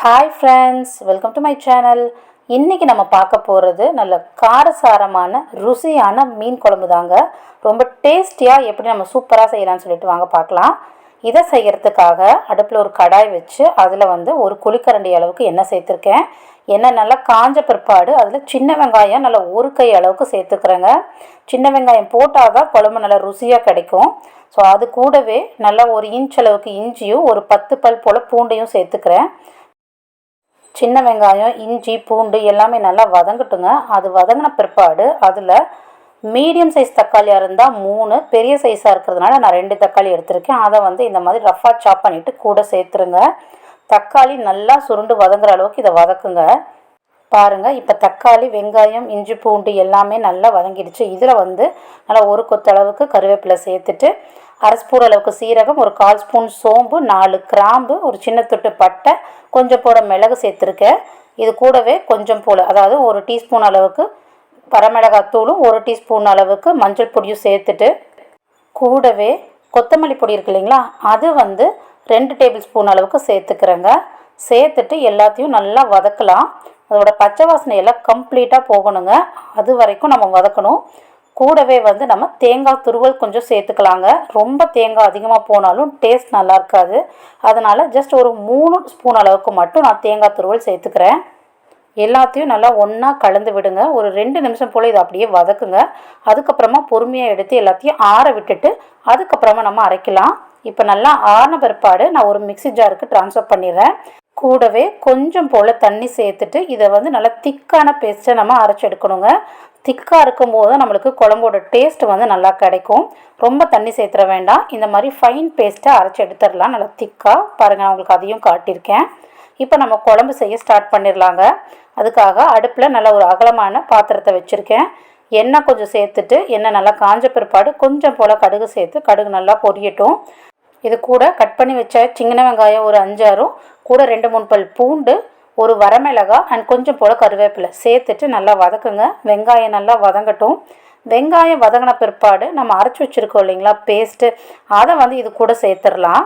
Hi friends welcome to my channel இன்றைக்கி நம்ம பார்க்க போகிறது நல்ல காரசாரமான ருசியான மீன் குழம்பு தாங்க ரொம்ப டேஸ்டியாக எப்படி நம்ம சூப்பராக செய்யலாம்னு சொல்லிட்டு வாங்க பார்க்கலாம். இதை செய்கிறதுக்காக அடுப்பில் ஒரு கடாய் வச்சு அதில் வந்து ஒரு குழிக்கரண்டி அளவுக்கு எண்ணெய் சேர்த்துருக்கேன். எண்ணெய் நல்லா காஞ்ச பிற்பாடு அதில் சின்ன வெங்காயம் நல்லா ஒரு கை அளவுக்கு சேர்த்துக்கிறேங்க. சின்ன வெங்காயம் போட்டால் தான் குழம்பு நல்லா ருசியாக கிடைக்கும். ஸோ அது கூடவே நல்லா ஒரு இன்ச் அளவுக்கு இஞ்சியும் ஒரு பத்து பல் போல் பூண்டையும் சேர்த்துக்கிறேன். சின்ன வெங்காயம் இஞ்சி பூண்டு எல்லாமே நல்லா வதங்கட்டுங்க. அது வதங்கின பிற்பாடு அதில் மீடியம் சைஸ் தக்காளியாக இருந்தால் மூணு பெரிய சைஸாக இருக்கிறதுனால நான் ரெண்டு தக்காளி எடுத்திருக்கேன். அதை வந்து இந்த மாதிரி ரஃபாக சாப் பண்ணிவிட்டு கூட சேர்த்துருங்க. தக்காளி நல்லா சுருண்டு வதங்குற அளவுக்கு இதை வதக்குங்க. பாருங்கள் இப்போ தக்காளி வெங்காயம் இஞ்சி பூண்டு எல்லாமே நல்லா வதங்கிடுச்சு. இதில் வந்து நல்லா ஒரு கொத்தளவுக்கு கருவேப்பிலை சேர்த்துட்டு அரை ஸ்பூன் அளவுக்கு சீரகம் ஒரு கால் ஸ்பூன் சோம்பு நாலு கிராம்பு ஒரு சின்ன தொட்டு பட்டை கொஞ்சம் போட மிளகு சேர்த்துருக்கேன். இது கூடவே கொஞ்சம் போல் அதாவது ஒரு டீஸ்பூன் அளவுக்கு பரமிளகாத்தூளும் ஒரு டீஸ்பூன் அளவுக்கு மஞ்சள் பொடியும் சேர்த்துட்டு கூடவே கொத்தமல்லி பொடி இருக்கு இல்லைங்களா அது வந்து ரெண்டு டேபிள் ஸ்பூன் அளவுக்கு சேர்த்துக்கிறேங்க. சேர்த்துட்டு எல்லாத்தையும் நல்லா வதக்கலாம். அதோட பச்சை வாசனை எல்லாம் கம்ப்ளீட்டாக போகணுங்க. அது வரைக்கும் நம்ம வதக்கணும். கூடவே வந்து நம்ம தேங்காய் துருவல் கொஞ்சம் சேர்த்துக்கலாங்க. ரொம்ப தேங்காய் அதிகமாக போனாலும் டேஸ்ட் நல்லா இருக்காது. அதனால் ஜஸ்ட் ஒரு மூணு ஸ்பூன் அளவுக்கு மட்டும் நான் தேங்காய் துருவல் சேர்த்துக்கிறேன். எல்லாத்தையும் நல்லா ஒன்றா கலந்து விடுங்க. ஒரு ரெண்டு நிமிஷம் போல் இதை அப்படியே வதக்குங்க. அதுக்கப்புறமா பொறுமையாக எடுத்து எல்லாத்தையும் ஆற விட்டுட்டு அதுக்கப்புறமா நம்ம அரைக்கலாம். இப்போ நல்லா ஆறின பிற்பாடு நான் ஒரு மிக்சி ஜாருக்கு ட்ரான்ஸ்ஃபர் பண்ணிடுறேன். கூடவே கொஞ்சம் போல் தண்ணி சேர்த்துட்டு இதை வந்து நல்லா திக்கான பேஸ்ட்டை நம்ம அரைச்சி எடுக்கணுங்க. திக்காக இருக்கும்போது நம்மளுக்கு குழம்போட டேஸ்ட் வந்து நல்லா கிடைக்கும். ரொம்ப தண்ணி சேர்த்துற வேண்டாம். இந்த மாதிரி ஃபைன் பேஸ்ட்டை அரைச்சி எடுத்துடலாம். நல்லா திக்காக பாருங்கள் நான் உங்களுக்கு அதையும் காட்டியிருக்கேன். இப்போ நம்ம குழம்பு செய்ய ஸ்டார்ட் பண்ணிடலாங்க. அதுக்காக அடுப்பில் நல்ல ஒரு அகலமான பாத்திரத்தை வச்சுருக்கேன். எண்ணெய் கொஞ்சம் சேர்த்துட்டு எண்ணெய் நல்லா காஞ்ச பிற்பாடு கொஞ்சம் போல் கடுகு சேர்த்து கடுகு நல்லா பொரியட்டும். இது கூட கட் பண்ணி வச்ச சின்ன வெங்காயம் ஒரு அஞ்சாறும் கூட ரெண்டு மூணு பல் பூண்டு ஒரு வரமிளகா அண்ட் கொஞ்சம் போல் கருவேப்பிலை. சேர்த்துட்டு நல்லா வதக்குங்க. வெங்காயம் நல்லா வதங்கட்டும். வெங்காயம் வதங்கின பிற்பாடு நம்ம அரைச்சி வச்சுருக்கோம் இல்லைங்களா? பேஸ்ட்டு அதை வந்து இது கூட சேர்த்துடலாம்.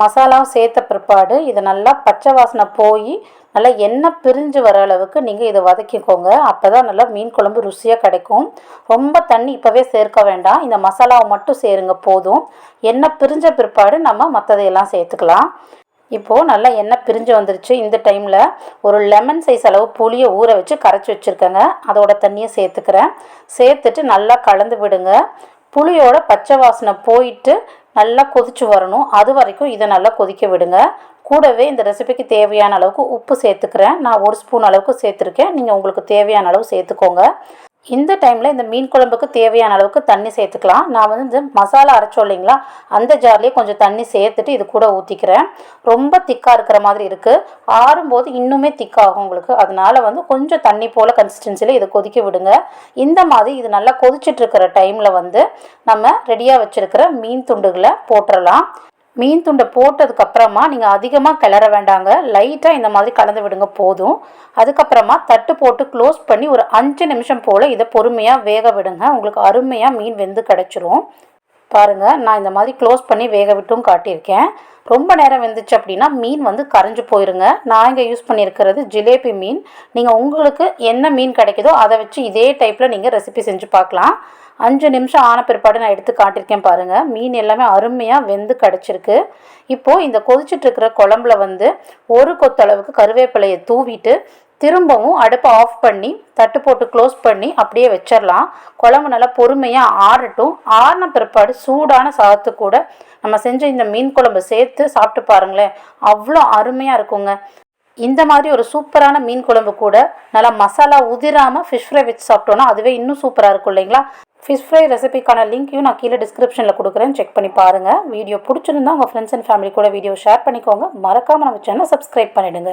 மசாலாவும் சேர்த்த பிற்பாடு இதை நல்லா பச்சை வாசனை போய் நல்லா எண்ணெய் பிரிஞ்சு வர அளவுக்கு நீங்கள் இதை வதக்கிக்கோங்க. அப்போ தான் நல்லா மீன் குழம்பு ருசியாக கிடைக்கும். ரொம்ப தண்ணி இப்போவே சேர்க்க வேண்டாம். இந்த மசாலாவை மட்டும் சேருங்க போதும். எண்ணெய் பிரிஞ்ச பிற்பாடு நம்ம மற்றதையெல்லாம் சேர்த்துக்கலாம். இப்போது நல்லா எண்ணெய் பிரிஞ்சு வந்துருச்சு. இந்த டைமில் ஒரு லெமன் சைஸ் அளவு புளியை ஊற வச்சு கரைச்சி வச்சுருக்கேங்க. அதோட தண்ணியை சேர்த்துக்கிறேன். சேர்த்துட்டு நல்லா கலந்து விடுங்க. புளியோட பச்சை வாசனை போயிட்டு நல்லா கொதிச்சு வரணும். அது வரைக்கும் இதை நல்லா கொதிக்க விடுங்க. கூடவே இந்த ரெசிபிக்கு தேவையான அளவுக்கு உப்பு சேர்த்துக்கிறேன். நான் ஒரு ஸ்பூன் அளவுக்கு சேர்த்துருக்கேன். நீங்கள் உங்களுக்கு தேவையான அளவு சேர்த்துக்கோங்க. இந்த டைமில் இந்த மீன் குழம்புக்கு தேவையான அளவுக்கு தண்ணி சேர்த்துக்கலாம். நான் வந்து இந்த மசாலா அரைச்சோம் இல்லைங்களா? அந்த ஜார்லேயே கொஞ்சம் தண்ணி சேர்த்துட்டு இது கூட ஊற்றிக்கிறேன் ரொம்ப திக்காக இருக்கிற மாதிரி இருக்குது ஆறும்போது இன்னுமே திக்காகும் உங்களுக்கு. அதனால் வந்து கொஞ்சம் தண்ணி போல் கன்சிஸ்டன்சியில் இதை கொதிக்க விடுங்க. இந்த மாதிரி இது நல்லா கொதிச்சிட்டுருக்குற டைமில் வந்து நம்ம ரெடியாக வச்சுருக்கிற மீன் துண்டுகளை போட்டுடலாம் மீன் துண்டை போட்டதுக்கப்புறமா நீங்கள் அதிகமாக கிளற வேண்டாங்க. லைட்டாக இந்த மாதிரி கலந்து விடுங்க போதும். அதுக்கப்புறமா தட்டு போட்டு க்ளோஸ் பண்ணி ஒரு அஞ்சு நிமிஷம் போல் இதை பொறுமையாக வேக விடுங்க. உங்களுக்கு அருமையாக மீன் வெந்து கிடச்சிரும். பாருங்கள் நான் இந்த மாதிரி க்ளோஸ் பண்ணி வேக விட்டும் காட்டியிருக்கேன். ரொம்ப நேரம் வெந்துச்சு அப்படின்னா மீன் வந்து கரைஞ்சி போயிருங்க. நான் இங்கே யூஸ் பண்ணியிருக்கிறது ஜிலேபி மீன். நீங்கள் உங்களுக்கு என்ன மீன் கிடைக்குதோ அதை வச்சு இதே டைப்பில் நீங்கள் ரெசிபி செஞ்சு பார்க்கலாம். அஞ்சு நிமிஷம் ஆன பிற்பாடு நான் எடுத்து காட்டியிருக்கேன் பாருங்கள் மீன் எல்லாமே அருமையாக வெந்து கிடச்சிருக்கு. இப்போது இந்த கொதிச்சிட்ருக்கிற குழம்புல வந்து ஒரு கொத்தளவுக்கு கருவேப்பிலையை தூவிட்டு திரும்பவும் அடுப்பை ஆஃப் பண்ணி தட்டு போட்டு க்ளோஸ் பண்ணி அப்படியே வச்சிடலாம். குழம்பு நல்லா பொறுமையாக ஆறட்டும். ஆறின பிற்பாடு சூடான சாதத்து கூட நம்ம செஞ்ச இந்த மீன் குழம்பு சேர்த்து சாப்பிட்டு பாருங்களேன். அவ்வளோ அருமையாக இருக்குங்க. இந்த மாதிரி ஒரு சூப்பரான மீன் குழம்பு கூட நல்லா மசாலா உதிராமல் ஃபிஷ் ஃப்ரை வச்சு சாப்பிட்டோன்னா அதுவே இன்னும் சூப்பராக இருக்கும் இல்லைங்களா? ஃபிஷ் ஃப்ரை ரெசிபிக்கான லிங்க்கையும் நான் கீழே டிஸ்கிரிப்ஷனில் கொடுக்குறேன். செக் பண்ணி பாருங்கள் வீடியோ பிடிச்சிருந்தா உங்கள் ஃப்ரெண்ட்ஸ் அண்ட் ஃபேமிலி கூட வீடியோ ஷேர் பண்ணிக்கோங்க. மறக்காமல் நம்ம சேனல் சப்ஸ்கிரைப் பண்ணிவிடுங்க